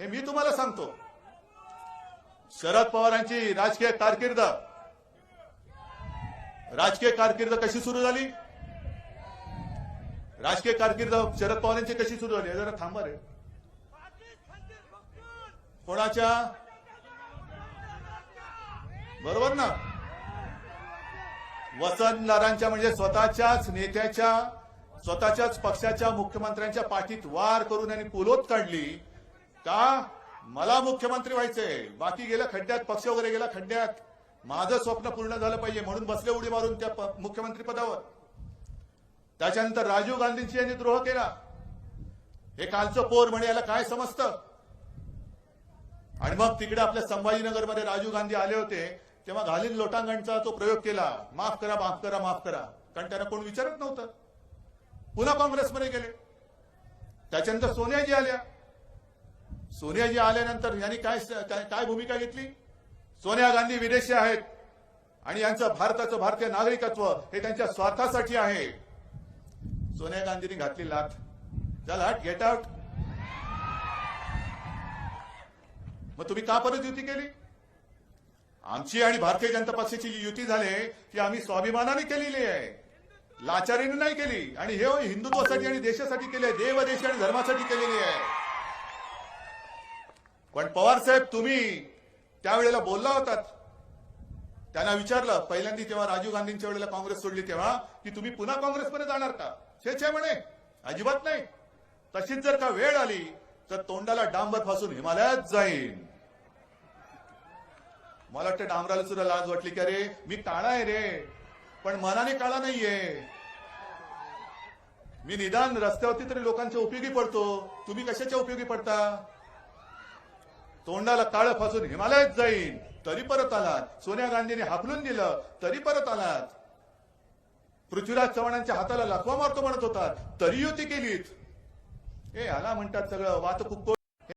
हे मी तुम्हाला सांगतो. शरद पवारांची राजकीय कारकीर्द. राजकीय कारकीर्द कशी सुरू झाली? राजकीय कारकीर्द शरद पवारांची कशी सुरू झाली? जरा थांबा रे. कोणाच्या? बरोबर ना? वसंतदारांच्या म्हणजे स्वतःच्याच नेत्याच्या स्वतःच्याच पक्षाच्या मुख्यमंत्र्यांच्या पाठीत वार करून त्यांनी पुलोत काढली. का? मला मुख्यमंत्री व्हायचंय बाकी गेलं खड्ड्यात पक्ष वगैरे गेला खड्ड्यात. माझं स्वप्न पूर्ण झालं पाहिजे म्हणून बसले उडी मारून त्या मुख्यमंत्री पदावर. त्याच्यानंतर राजीव गांधींची यांनी द्रोह केला. हे कालचं पोर म्हणे याला काय समजतं? आणि मग तिकडे आपल्या संभाजीनगरमध्ये राजीव गांधी आले होते. तेव्हा घालीन लोटांगणचा तो प्रयोग केला. माफ करा माफ करा माफ करा. कारण त्यांना कोण विचारत नव्हतं. पुन्हा काँग्रेसमध्ये गेले. त्याच्यानंतर सोनियाजी आल्या. सोनियाजी आल्यानंतर यांनी काय काय भूमिका घेतली? सोनिया गांधी विदेशी आहेत आणि यांचं भारताचं भारतीय नागरिकत्व हे त्यांच्या स्वार्थासाठी आहे. सोनिया गांधींनी घातली लाथ. झाला गेट आउट मग तुम्ही का परत युती केली? आमची आणि भारतीय जनता पक्षाची जी युती झाली ती आम्ही स्वाभिमानाने केलेली आहे. लाचारीने नाही केली. आणि हे हिंदुत्वासाठी आणि देशासाठी केली आहे. देव देश आणि धर्मासाठी केलेली आहे. पण पवार साहेब तुम्ही त्यावेळेला बोलला होतात त्यांना विचारलं पहिल्यांदा तेव्हा राजीव गांधींच्या वेळेला काँग्रेस सोडली तेव्हा की तुम्ही पुन्हा काँग्रेसमध्ये जाणार का? छे म्हणे. अजिबात नाही. तशीच जर का वेळ आली तर तोंडाला डांबर फासून हिमालयात जाईन. मला वाटतं डांबराला सुद्धा लाज वाटली की अरे मी काळा आहे रे. पण मनाने काळा नाहीये. मी निदान रस्त्यावरती तरी लोकांच्या उपयोगी पडतो. तुम्ही कशाच्या उपयोगी पडता? तोंडाला काळ फासून हिमालयात जाईन. तरी परत आलात. सोनिया गांधीने हाकलून दिलं. तरी परत आलात. पृथ्वीराज चव्हाणांच्या हाताला लखवा मारतो म्हणत होतात. तरी युती केलीत. हे आला म्हणतात सगळं. वातकुक्को